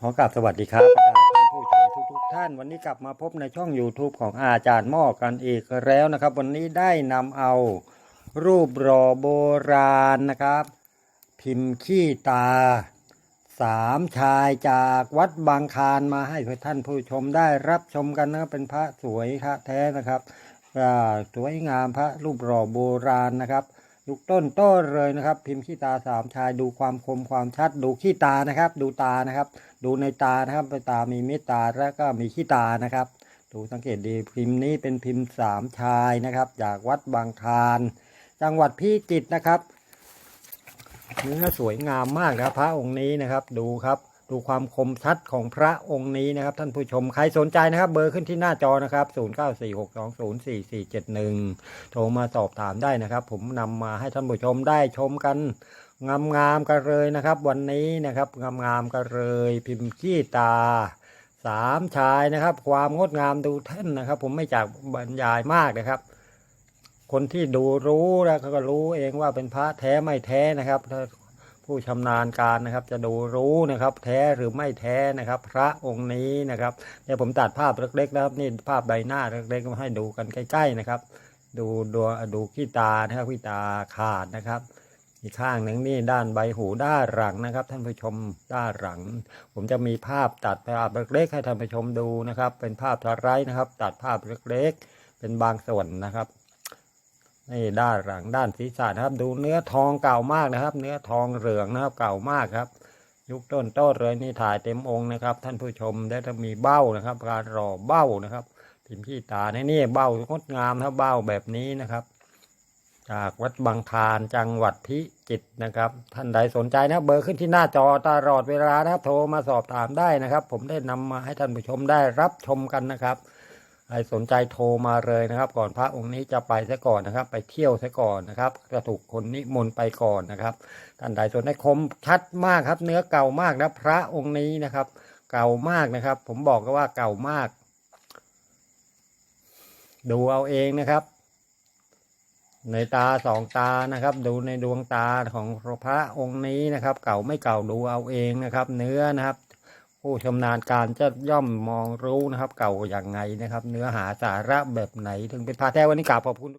ขอกราบสวัสดีครับท่านผู้ชมทุกๆท่าน วันนี้กลับมาพบในช่อง YouTube ของอาจารย์หม้อกันอีกแล้วนะครับ วันนี้ได้นำเอารูปหล่อโบราณนะครับ พิมพ์ขี้ตาสามชายจากวัดบางคารมาให้ท่านผู้ชมได้รับชมกันนะครับเป็นพระสวยพระแท้นะครับสวยงามพระรูปหล่อโบราณนะครับ ยุคต้นต้นเลยนะครับ พิมพ์ขี้ตาสามชายดูความคมความชัด ดูขี้ตานะครับ ดูตานะครับ ดูในตานะครับตามีเมตตาแล้วก็มีขี้ตานะครับ ดูสังเกตดีพิมพ์นี้เป็นพิมพ์สามชายนะครับ จากวัดบางคารจังหวัดพิจิตรนะครับเนื้อสวยงามมากนะพระองค์นี้นะครับ ดูครับ ดูความคมชัดของพระองค์นี้นะครับ ท่านผู้ชมใครสนใจนะครับ เบอร์ขึ้นที่หน้าจอนะครับ 0946204471 โทรมาสอบถามได้นะครับ ผมนำมาให้ท่านผู้ชมได้ชมกันงามๆกันเลยนะครับ วันนี้นะครับงามๆกันเลยพิมพ์ขี้ตาสามชายนะครับ ความงดงามดูท่านนะครับ ผมไม่จากบรรยายมากนะครับ คนที่ดูรู้แล้วเขาก็รู้เองว่าเป็นพระแท้ไม่แท้นะครับถ้า ผู้ชำนาญการนะครับ จะดูรู้นะครับ แท้หรือไม่แท้นะครับ พระองค์นี้นะครับเดี๋ยวผมตัดภาพเล็กๆนะครับนี่ภาพใบหน้าเล็กๆมาให้ดูกันใกล้ ๆนะครับ ดูดูดูขี้ตานะครับขี้ตาขาดนะครับอีกข้างหนึ่งนี่ด้านใบหูด้านหลังนะครับ ท่านผู้ชมด้านหลัง ผมจะมีภาพตัดภาพเล็กๆให้ท่านผู้ชมดูนะครับ เป็นภาพสไลด์นะครับ ตัดภาพเล็กๆ เป็นบางส่วนนะครับ นี่ด้านหลังด้านศีรษะนะครับ ดูเนื้อทองเก่ามากนะครับ เนื้อทองเหลืองนะครับ เก่ามากครับ ยุคต้นต้นเลยนี่ถ่ายเต็มองค์นะครับ ท่านผู้ชมได้จะมีเบ้านะครับ การรอเบ้านะครับพิมพ์ที่ตาในนี่เบ้างดงามนะเบ้าแบบนี้นะครับ จากวัดบางคารจังหวัดพิจิตรนะครับ ท่านใดสนใจนะเบอร์ขึ้นที่หน้าจอตลอดเวลานะครับ โทรมาสอบถามได้นะครับ ผมได้นำมาให้ท่านผู้ชมได้รับชมกันนะครับ ใครสนใจโทรมาเลยนะครับ ก่อนพระองค์นี้จะไปซะก่อนนะครับ ไปเที่ยวซะก่อนนะครับจะถูกคนนิมนต์ไปก่อนนะครับท่านใดสนใจคมชัดมากครับ เนื้อเก่ามากนะพระองค์นี้นะครับ เก่ามากนะครับ ผมบอกก็ว่าเก่ามาก ดูเอาเองนะครับ ในตาสองตานะครับ ดูในดวงตาของพระองค์นี้นะครับ เก่าไม่เก่าดูเอาเองนะครับ เนื้อนะครับ ผู้ชำนาญการจะย่อมมองรู้นะครับ เก่าอย่างไงนะครับ เนื้อหาสาระแบบไหนถึงเป็นพาแท้วันนี้กราบขอบคุณ